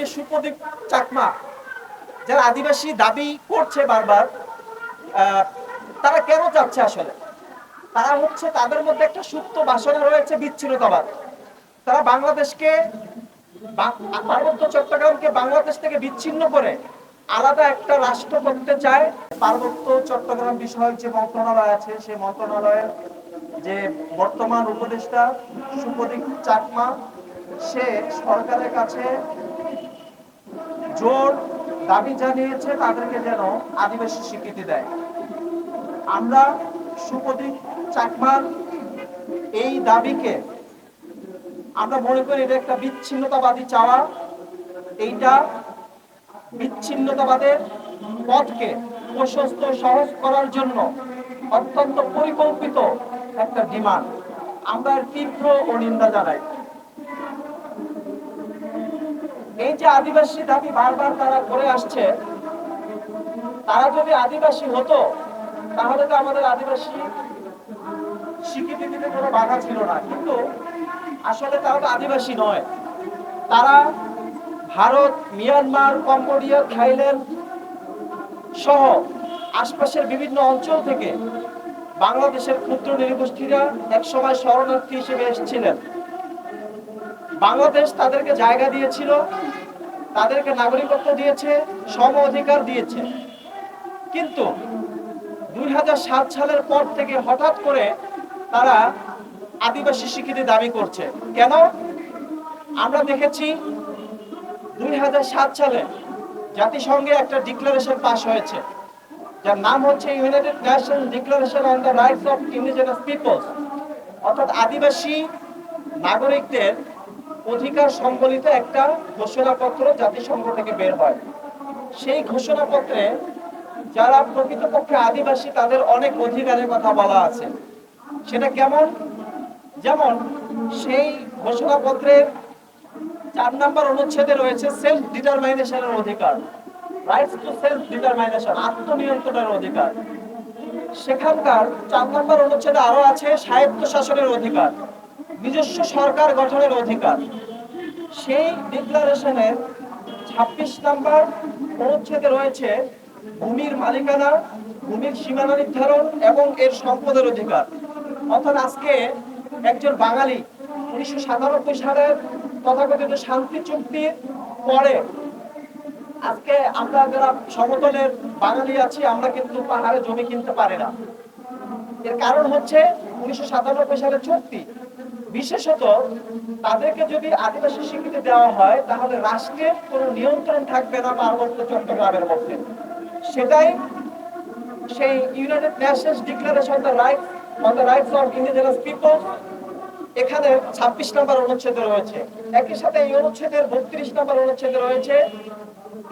যে সুপ্রদীপ চাকমা, যারা আদিবাসী দাবি করছে বারবার তারা কেন চাচ্ছে আসলে? তারা হচ্ছে তাদের মধ্যে একটা সুপ্ত বাসনা রয়েছে বিচ্ছিন্নতাবাদ। তারা বাংলাদেশকে পার্বত্য চট্টগ্রামকে বাংলাদেশ থেকে বিচ্ছিন্ন করে আলাদা একটা রাষ্ট্র করতে চায়। পার্বত্য চট্টগ্রাম বিষয়ক যে মন্ত্রণালয় আছে, সেই মন্ত্রণালয়ের যে বর্তমান উপদেষ্টা সুপ্রদীপ চাকমা, সে সরকারের কাছে জোর দাবি জানিয়েছে তাদেরকে যেন আদিবাসী স্বীকৃতি দেয়। আমরা সুপ্রদীপ চাকমার এই দাবিকে, আমরা মনে করি এটা একটা বিচ্ছিন্নতাবাদী চাওয়া। এইটা বিচ্ছিন্নতাবাদের পথকে প্রশস্ত সহজ করার জন্য অত্যন্ত পরিকল্পিত একটা ডিমান্ড। আমরা তীব্র ও নিন্দা জানাই। এই যে আদিবাসী দাবি বারবার তারা করে আসছে, তারা যদি আদিবাসী হতো, তাহলে তো আমাদের আদিবাসী স্বীকৃতি দিতে কোনো বাধা ছিল না। কিন্তু আসলে তারা তো আদিবাসী নয়। তারা ভারত, মিয়ানমার, কম্বোডিয়া, থাইল্যান্ড সহ আশপাশের বিভিন্ন অঞ্চল থেকে বাংলাদেশের ক্ষুদ্র নৃগোষ্ঠীরা একসময় শরণার্থী হিসেবে এসেছিলেন। বাংলাদেশ তাদেরকে জায়গা দিয়েছিল, তাদেরকে নাগরিকত্ব দিয়েছে, সম অধিকার দিয়েছে। কিন্তু দুই হাজার সাত সালের পর থেকে হঠাৎ করে তারা আদিবাসী স্বীকৃতি দাবি করছে। কেন? আমরা দেখেছি দুই হাজার সাত সালে জাতিসংঘে একটা ডিক্লারেশন পাশ হয়েছে, যার নাম হচ্ছে United Nation declaration on the rights of indigenous peoples. অর্থাৎ আদিবাসী নাগরিকদের অধিকার সম্বলিত একটা ঘোষণাপত্র জাতিসংঘ থেকে বের হয়। সেই ঘোষণাপত্রে যারা প্রকৃতপক্ষে আদিবাসী, তাদের অনেক অধিকারের কথা বলা আছে। সেটা কেমন? যেমন, সেই ঘোষণাপত্রের চার নম্বর অনুচ্ছেদে রয়েছে সেলফ ডিটারমাইনেশনের অধিকার রাইটস টু সেলফ ডিটারমাইনেশন আত্মনিয়ন্ত্রণের অধিকার। সেখানকার চার নম্বর অনুচ্ছেদে আরও আছে স্বায়ত্ত শাসনের অধিকার। নিজস্ব সরকার গঠনের অধিকার। সেই ডিক্লারেশনের ছাব্বিশ নম্বর অনুচ্ছেদে রয়েছে ভূমির মালিকানা, ভূমির সীমানা নির্ধারণ এবং এর সম্পদের অধিকার। অর্থাৎ আজকে একজন বাঙালি উনিশশো সাতানব্বই সালের তথাকথিত শান্তি চুক্তির পরে আজকে আমরা যারা সমতলের বাঙালি আছি, আমরা কিন্তু পাহাড়ে জমি কিনতে পারি না। এর কারণ হচ্ছে উনিশশো সাতানব্বই সালের চুক্তি। বিশেষত তাদেরকে যদি আদিবাসী স্বীকৃতি দেওয়া হয়, তাহলে রাষ্ট্রের কোনো নিয়ন্ত্রণ থাকবে না পার্বত্য চট্টগ্রামের মধ্যে। সেটাই সেই United Nations declaration the rights on the rights of indigenous people এখানে ছাব্বিশ নম্বর অনুচ্ছেদে রয়েছে। একই সাথে এই অনুচ্ছেদের বত্রিশ নম্বর অনুচ্ছেদে রয়েছে,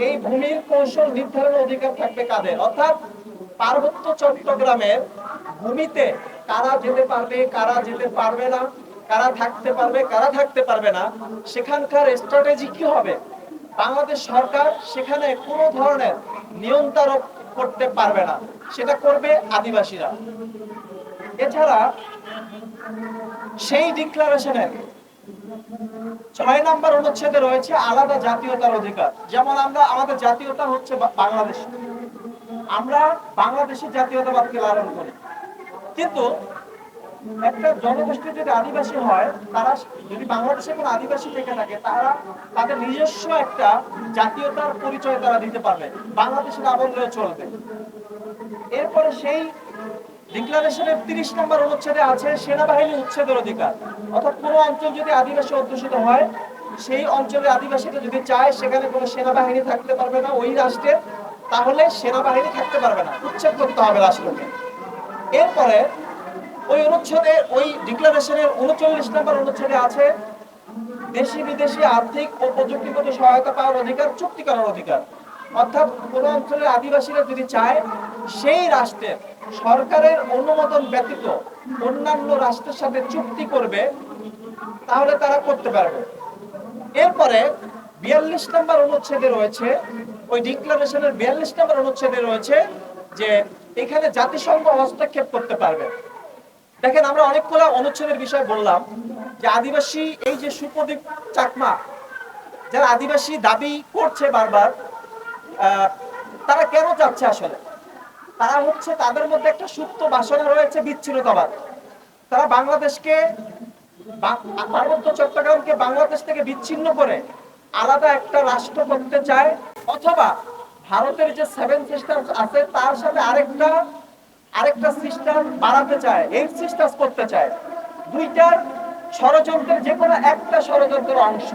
এই ভূমির কৌশল নির্ধারণের অধিকার থাকবে কাদের? অর্থাৎ পার্বত্য চট্টগ্রামের ভূমিতে কারা যেতে পারবে, কারা যেতে পারবে না কারা থাকতে পারবে, কারা থাকতে পারবে না, সেখানকার স্ট্র্যাটেজি কি হবে? বাংলাদেশ সরকার সেখানে কোনো ধরনের নিয়ন্ত্রণ করতে পারবে না, সেটা করবে আদিবাসীরা। এছাড়া সেই ডিক্লারেশনের ছয় নম্বর অনুচ্ছেদে রয়েছে আলাদা জাতীয়তার অধিকার। যেমন আমরা, আমাদের জাতীয়তা হচ্ছে বাংলাদেশ। আমরা বাংলাদেশের জাতীয়তাবাদকে লালন করি। কিন্তু একটা জনগোষ্ঠী যদি আদিবাসী হয়, তারা যদি বাংলাদেশে কোনো আদিবাসী থেকে থাকে, তারা তাদের নিজস্ব একটা জাতীয়তার পরিচয় তারা দিতে পারবে। বাংলাদেশের আবদ্ধেও চলবে। এরপরে সেই ডিক্লারেশনের তিরিশ নম্বর অনুচ্ছেদে আছে, সেনাবাহিনী উচ্ছেদের অধিকার। অর্থাৎ অঞ্চল যদি আদিবাসী অধ্যুষিত হয়, সেই অঞ্চলে আদিবাসীরা যদি চায় সেখানে কোনো সেনাবাহিনী থাকতে পারবে না, ওই রাষ্ট্রে, তাহলে সেনাবাহিনী থাকতে পারবে না। উচ্ছেদ করতে হবে রাষ্ট্রকে। এরপরে ওই অনুচ্ছেদে, ওই ডিক্লারেশনের উনচল্লিশ নম্বর অনুচ্ছেদে আছে, দেশি বিদেশি আর্থিক ও প্রযুক্তিগত সহায়তা পাওয়ার অধিকার, চুক্তি করার অধিকার। অর্থাৎ কোন অঞ্চলের আদিবাসীরা যদি চায়, সেই রাষ্ট্রের সরকারের অনুমোদন ব্যতীত অন্যান্য রাষ্ট্রের সাথে চুক্তি করবে, তাহলে তারা করতে পারবে। এরপরে বিয়াল্লিশ নম্বর অনুচ্ছেদে রয়েছে, ওই ডিক্লারেশনের বিয়াল্লিশ নম্বর অনুচ্ছেদে রয়েছে যে এখানে জাতিসংঘ হস্তক্ষেপ করতে পারবে। দেখেন, আমরা অনেকগুলো অনুচ্ছেদের বিষয় বললাম যে আদিবাসী এই যে সুপ্রদীপ চাকমা, যারা আদিবাসী দাবি করছে বারবার তারা কেন চাচ্ছে আসলে? তারা হচ্ছে তাদের মধ্যে একটা সুপ্ত বাসনা রয়েছে বিচ্ছিন্নতাবাদ। তারা বাংলাদেশকে পার্বত্য চট্টগ্রামকে বাংলাদেশ থেকে বিচ্ছিন্ন করে আলাদা একটা রাষ্ট্র করতে চায়, অথবা ভারতের যে সেভেন সিস্টার আছে, তার সাথে আরেকটা আরেকটা সিস্টার বাড়াতে চায়, এই সিস্টার্স করতে চায়। দুইটার ষড়যন্ত্রের যে কোনো একটা ষড়যন্ত্রের অংশ।